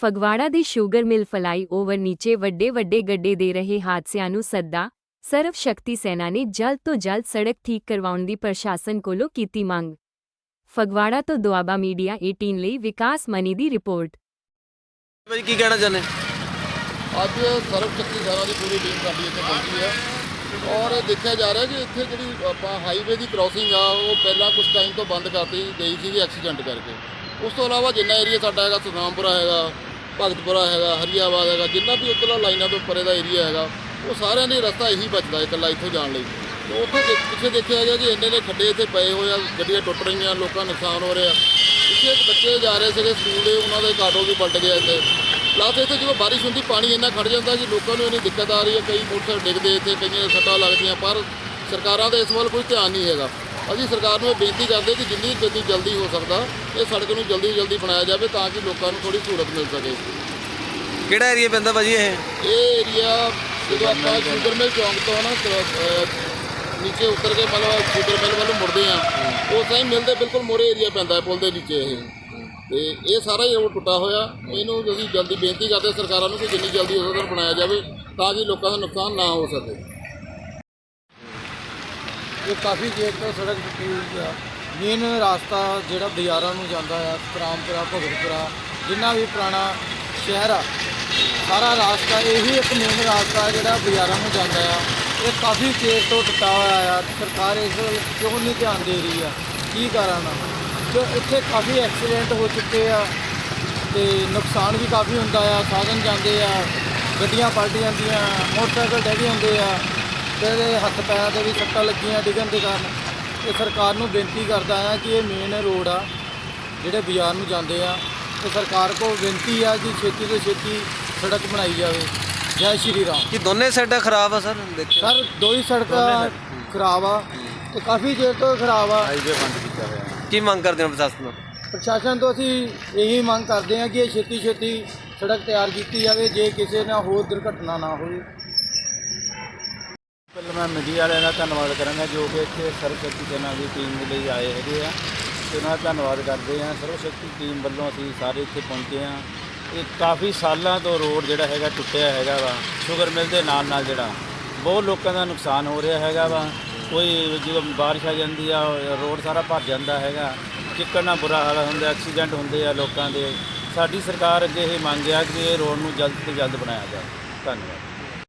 ਫਗਵਾੜਾ ਦੀ sugar mill flyover ਨੀਚੇ ਵੱਡੇ ਵੱਡੇ ਗੱਡੇ ਦੇ ਰਹੇ ਹਾਦਸਿਆਂ ਨੂੰ ਸੱਦਾ ਸਰਵ ਸ਼ਕਤੀ ਸੈਨਾ ਨੇ ਜਲਦ ਤੋਂ ਜਲਦ ਸੜਕ ਠੀਕ ਕਰਵਾਉਣ ਦੀ ਪ੍ਰਸ਼ਾਸਨ ਕੋਲੋਂ ਕੀਤੀ ਮੰਗ। ਫਗਵਾੜਾ ਤੋਂ ਦੁਆਬਾ ਮੀਡੀਆ 18 ਲਈ ਵਿਕਾਸ ਮਨੀ ਦੀ ਰਿਪੋਰਟ। ਭਾਈ ਕੀ ਕਹਿਣਾ ਚਾਹੁੰਦੇ? ਅੱਜ ਸਰਵ ਸ਼ਕਤੀ ਸੈਨਾ ਦੀ ਪੂਰੀ ਟੀਮ ਸਾਡੀ ਇੱਥੇ ਪਹੁੰਚੀ ਹੈ। ਔਰ ਦੇਖਿਆ ਜਾ ਰਿਹਾ ਕਿ ਇੱਥੇ ਜਿਹੜੀ ਆਪਾਂ ਹਾਈਵੇ ਦੀ ਕ੍ਰਾਸਿੰਗ ਆ ਉਹ ਪਹਿਲਾਂ ਕੁਝ ਟਾਈਮ ਤੋਂ ਬੰਦ ਕਰਤੀ ਗਈ ਸੀਗੀ ਐਕਸੀਡੈਂਟ ਕਰਕੇ। ਉਸ ਤੋਂ ਇਲਾਵਾ ਜਿੰਨਾ ਏਰੀਆ ਸਾਡਾ ਹੈਗਾ ਸੁਨਾਮਪੁਰਾ ਹੈਗਾ ਭਗਤਪੁਰਾ ਹੈਗਾ, ਹਰੀਆਬਾਦ ਹੈਗਾ, ਜਿੰਨਾ ਵੀ ਉੱਧਰਲਾ ਲਾਈਨਾਂ ਤੋਂ ਪਰੇ ਦਾ ਏਰੀਆ ਹੈਗਾ, ਉਹ ਸਾਰਿਆਂ ਦੇ ਰਸਤਾ ਇਹੀ ਬਚਦਾ ਇਕੱਲਾ ਇੱਥੋਂ ਜਾਣ ਲਈ। ਤੇ ਉੱਥੇ ਦੇਖ- ਪਿੱਛੇ ਦੇਖਿਆ ਗਿਆ ਕਿ ਇੰਨੇ ਨੇ ਖੱਡੇ ਇੱਥੇ ਪਏ ਹੋਏ ਆ, ਗੱਡੀਆਂ ਟੁੱਟ ਰਹੀਆਂ, ਲੋਕਾਂ ਨੂੰ ਨੁਕਸਾਨ ਹੋ ਰਿਹਾ। ਪਿੱਛੇ ਇੱਕ ਬੱਚੇ ਜਾ ਰਹੇ ਸੀਗੇ ਸਕੂਲ ਦੇ, ਉਹਨਾਂ ਦਾ ਇੱਕ ਆਟੋ ਵੀ ਪਲਟ ਗਿਆ ਇੱਥੇ। ਪਲੱਸ ਇੱਥੇ ਜਦੋਂ ਬਾਰਿਸ਼ ਹੁੰਦੀ, ਪਾਣੀ ਇੰਨਾ ਖੜ ਜਾਂਦਾ ਕਿ ਲੋਕਾਂ ਨੂੰ ਇੰਨੀ ਦਿੱਕਤ ਆ ਰਹੀ ਹੈ, ਕਈ ਮੋਟਰਸਾਈਕਲ ਡਿੱਗਦੇ ਇੱਥੇ, ਕਈਆਂ ਦੇ ਸੱਟਾਂ ਲੱਗਦੀਆਂ, ਪਰ ਸਰਕਾਰਾਂ ਦਾ ਇਸ ਵੱਲ ਕੋਈ ਧਿਆਨ ਨਹੀਂ ਹੈਗਾ। ਅਸੀਂ ਸਰਕਾਰ ਨੂੰ ਇਹ ਬੇਨਤੀ ਕਰਦੇ ਕਿ ਜਿੰਨੀ ਜਲਦੀ ਜਲਦੀ ਹੋ ਸਕਦਾ ਇਹ ਸੜਕ ਨੂੰ ਜਲਦੀ ਜਲਦੀ ਬਣਾਇਆ ਜਾਵੇ ਤਾਂ ਕਿ ਲੋਕਾਂ ਨੂੰ ਥੋੜੀ ਸਹੂਲਤ ਮਿਲ ਸਕੇ। ਕਿਹੜਾ ਏਰੀਆ ਪੈਂਦਾ ਭਾਜੀ ਇਹ? ਇਹ ਏਰੀਆ ਜਦੋਂ ਆਪਾਂ ਸ਼ੂਗਰ ਮਿਲ ਚੌਂਕ ਤੋਂ ਨਾ ਨੀਚੇ ਉਤਰ ਕੇ ਮਤਲਬ ਸ਼ੂਗਰ ਮਿਲ ਵੱਲੋਂ ਮੁੜਦੇ ਆ ਉਸ ਟਾਈਮ ਮਿਲ ਦੇ ਬਿਲਕੁਲ ਮੋਰੇ ਏਰੀਆ ਪੈਂਦਾ ਹੈ ਪੁਲ ਦੇ ਨੀਚੇ ਇਹ। ਤੇ ਇਹ ਸਾਰਾ ਹੀ ਰੋਡ ਟੁੱਟਾ ਹੋਇਆ। ਇਹਨੂੰ ਅਸੀਂ ਜਲਦੀ ਬੇਨਤੀ ਕਰਦੇ ਸਰਕਾਰਾਂ ਨੂੰ ਕਿ ਜਿੰਨੀ ਜਲਦੀ ਹੋ ਸਕਦਾ ਬਣਾਇਆ ਜਾਵੇ ਤਾਂ ਕਿ ਲੋਕਾਂ ਦਾ ਨੁਕਸਾਨ ਨਾ ਹੋ ਸਕੇ। ਇਹ ਕਾਫੀ ਦੇਰ ਤੋਂ ਸੜਕ ਟੁੱਟੀ ਹੋਈ ਆ। ਮੇਨ ਰਾਸਤਾ ਜਿਹੜਾ ਬਾਜ਼ਾਰਾਂ ਨੂੰ ਜਾਂਦਾ ਆ ਸਤਰਾਮਪੁਰਾ ਭਗਤਪੁਰਾ ਜਿੰਨਾ ਵੀ ਪੁਰਾਣਾ ਸ਼ਹਿਰ ਆ, ਸਾਰਾ ਰਾਸਤਾ ਇਹੀ ਇੱਕ ਮੇਨ ਰਾਸਤਾ ਜਿਹੜਾ ਬਾਜ਼ਾਰਾਂ ਨੂੰ ਜਾਂਦਾ ਆ। ਇਹ ਕਾਫੀ ਦੇਰ ਤੋਂ ਟੁੱਟਾ ਹੋਇਆ ਆ। ਸਰਕਾਰ ਇਸ ਵੱਲ ਕਿਉਂ ਨਹੀਂ ਧਿਆਨ ਦੇ ਰਹੀ ਆ? ਕੀ ਕਾਰਨ ਆ ਕਿ ਇੱਥੇ ਕਾਫੀ ਐਕਸੀਡੈਂਟ ਹੋ ਚੁੱਕੇ ਆ ਤੇ ਨੁਕਸਾਨ ਵੀ ਕਾਫੀ ਹੁੰਦਾ ਆ। ਸਾਧਨ ਜਾਂਦੇ ਆ, ਗੱਡੀਆਂ ਪਲਟ ਜਾਂਦੀਆਂ, ਮੋਟਰਸਾਈਕਲ ਡੈਗ ਜਾਂਦੇ ਆ। ਇਹਦੇ ਹੱਥ ਪੈਰਾਂ ਤੇ ਵੀ ਸੱਟਾਂ ਲੱਗੀਆਂ ਡਿੱਗਣ ਦੇ ਕਾਰਨ ਤੇ ਸਰਕਾਰ ਨੂੰ ਬੇਨਤੀ ਕਰਦਾ ਆ ਕਿ ਇਹ ਮੇਨ ਰੋਡ ਆ ਜਿਹੜੇ ਬਾਜ਼ਾਰ ਨੂੰ ਜਾਂਦੇ ਆ ਤੇ ਸਰਕਾਰ ਕੋਲ ਬੇਨਤੀ ਆ ਕਿ ਛੇਤੀ ਤੋਂ ਛੇਤੀ ਸੜਕ ਬਣਾਈ ਜਾਵੇ। ਜੈ ਸ਼੍ਰੀ ਰਾਮ। ਕੀ ਦੋਨੇ ਸਾਈਡਾਂ ਖਰਾਬ ਆ ਸਰ? ਦੇਖਿਓ ਸਰ ਦੋ ਹੀ ਸੜਕਾਂ ਖਰਾਬ ਆ। ਤੇ ਕਾਫੀ ਦੇਰ ਤੋਂ ਖਰਾਬ ਆ। ਕੀ ਮੰਗ ਕਰਦੇ ਹੋ ਪ੍ਰਸ਼ਾਸਨ ਤੋਂ? ਪ੍ਰਸ਼ਾਸਨ ਤੋਂ ਅਸੀਂ ਇਹੀ ਮੰਗ ਕਰਦੇ ਹਾਂ ਕਿ ਇਹ ਛੇਤੀ ਛੇਤੀ ਸੜਕ ਤਿਆਰ ਕੀਤੀ ਜਾਵੇ ਜੇ ਕਿਸੇ ਨਾਲ ਹੋਰ ਦੁਰਘਟਨਾ ਨਾ ਹੋਵੇ ਪਹਿਲਾਂ ਮੈਂ ਮੀਡੀਆ ਵਾਲਿਆਂ ਦਾ ਧੰਨਵਾਦ ਕਰਾਂਗਾ ਜੋ ਕਿ ਇੱਥੇ ਸਰਵਸ਼ਕਤੀ ਸੈਨਾ ਦੀ ਟੀਮ ਦੇ ਲਈ ਆਏ ਹੈਗੇ ਆ। ਤੇ ਉਹਨਾਂ ਦਾ ਧੰਨਵਾਦ ਕਰਦੇ ਆ ਸਰਵਸ਼ਕਤੀ ਟੀਮ ਵੱਲੋਂ ਅਸੀਂ ਸਾਰੇ ਇੱਥੇ ਪਹੁੰਚੇ ਆ ਇਹ ਕਾਫੀ ਸਾਲਾਂ ਤੋਂ ਰੋਡ ਜਿਹੜਾ ਹੈਗਾ ਟੁੱਟਿਆ ਹੈਗਾ ਵਾ। ਸ਼ੂਗਰ ਮਿਲ ਦੇ ਨਾਲ ਨਾਲ ਜਿਹੜਾ। ਬਹੁਤ ਲੋਕਾਂ ਦਾ ਨੁਕਸਾਨ ਹੋ ਰਿਹਾ ਹੈਗਾ ਵਾ। ਕੋਈ ਜਦੋਂ ਬਾਰਿਸ਼ ਆ ਜਾਂਦੀ ਆ ਰੋਡ ਸਾਰਾ ਭਰ ਜਾਂਦਾ ਹੈਗਾ। ਚਿੱਕੜ ਨਾਲ ਬੁਰਾ ਹਾਲ ਹੁੰਦਾ ਐਕਸੀਡੈਂਟ ਹੁੰਦੇ ਆ ਲੋਕਾਂ ਦੇ। ਸਾਡੀ ਸਰਕਾਰ ਅੱਗੇ ਇਹ ਮੰਗ ਆ ਕਿ ਇਹ ਰੋਡ ਨੂੰ ਜਲਦ ਤੋਂ ਜਲਦ ਬਣਾਇਆ ਜਾਵੇ। ਧੰਨਵਾਦ।